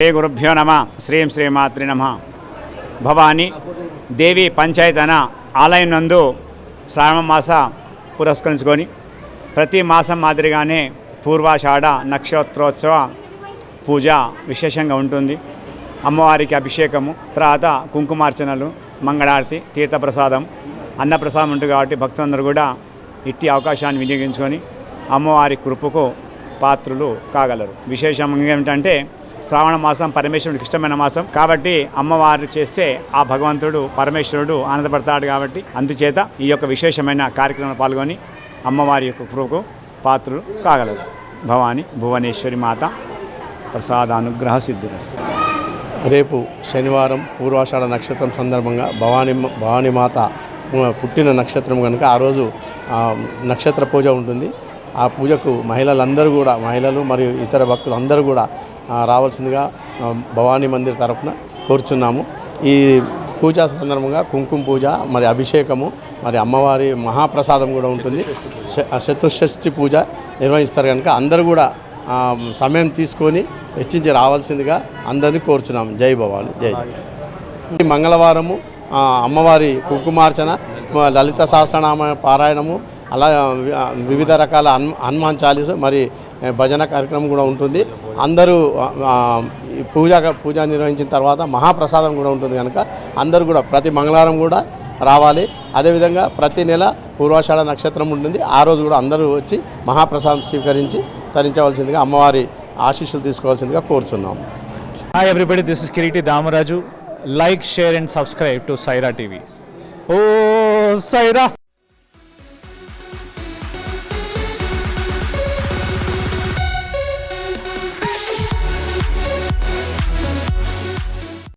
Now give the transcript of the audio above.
శ్రీ గురుభ్యో నమ శ్రీం శ్రీమాత్రి నమ. భవాని దేవి పంచాయతన ఆలయం నందు శ్రావణ మాస పురస్కరించుకొని ప్రతి మాసం మాదిరిగానే పూర్వాషాఢ నక్షత్రోత్సవ పూజ విశేషంగా ఉంటుంది. అమ్మవారికి అభిషేకము తర్వాత కుంకుమార్చనలు మంగళారతి తీర్థప్రసాదం అన్నప్రసాదం ఉంటుంది కాబట్టి భక్తులందరూ కూడా ఇట్టి అవకాశాన్ని వినియోగించుకొని అమ్మవారి కృపకు పాత్రులు కాగలరు. విశేషంగా ఏమిటంటే శ్రావణ మాసం పరమేశ్వరుడికి ఇష్టమైన మాసం. కాబట్టి అమ్మవారు చేస్తే ఆ భగవంతుడు పరమేశ్వరుడు ఆనందపడతాడు కాబట్టి అందుచేత ఈ యొక్క విశేషమైన కార్యక్రమంలో పాల్గొని అమ్మవారి యొక్క కృపకు పాత్రులు కాగలరు. భవాని భువనేశ్వరి మాత ప్రసాదానుగ్రహ సిద్ధిరస్తు. రేపు శనివారం పూర్వాషాఢ నక్షత్రం సందర్భంగా భవానీ భవానీ మాత పుట్టిన నక్షత్రం కనుక ఆ రోజు నక్షత్ర పూజ ఉంటుంది. ఆ పూజకు మహిళలందరూ కూడా మహిళలు మరియు ఇతర భక్తులు అందరూ కూడా రావాల్సిందిగా భవానీ మందిర్ తరఫున కోరుచున్నాము. ఈ పూజా సందర్భంగా కుంకుమ పూజ మరి అభిషేకము మరి అమ్మవారి మహాప్రసాదం కూడా ఉంటుంది. చతుషష్ఠి పూజ నిర్వహిస్తారు కనుక అందరూ కూడా సమయం తీసుకొని వెచ్చించి రావాల్సిందిగా అందరినీ కోరుచున్నాము. జై భవాని జై ఈ మంగళవారము అమ్మవారి కుంకుమార్చన లలిత సహస్రనామ పారాయణము అలా వివిధ రకాల హన్ హనుమాన్ చాలీస మరి భజన కార్యక్రమం కూడా ఉంటుంది. అందరూ ఆ, పూజ పూజ నిర్వహించిన తర్వాత మహాప్రసాదం కూడా ఉంటుంది కనుక అందరూ కూడా ప్రతి మంగళవారం కూడా రావాలి. అదేవిధంగా ప్రతి నెల పూర్వాషాఢ నక్షత్రం ఉంటుంది. ఆ రోజు కూడా అందరూ వచ్చి మహాప్రసాదం స్వీకరించి తరించవలసిందిగా అమ్మవారి ఆశీస్సులు తీసుకోవాల్సిందిగా కోరుచున్నాం hi everybody this is Kireeti Damaraju like share and subscribe to Saira TV oh Sye Raa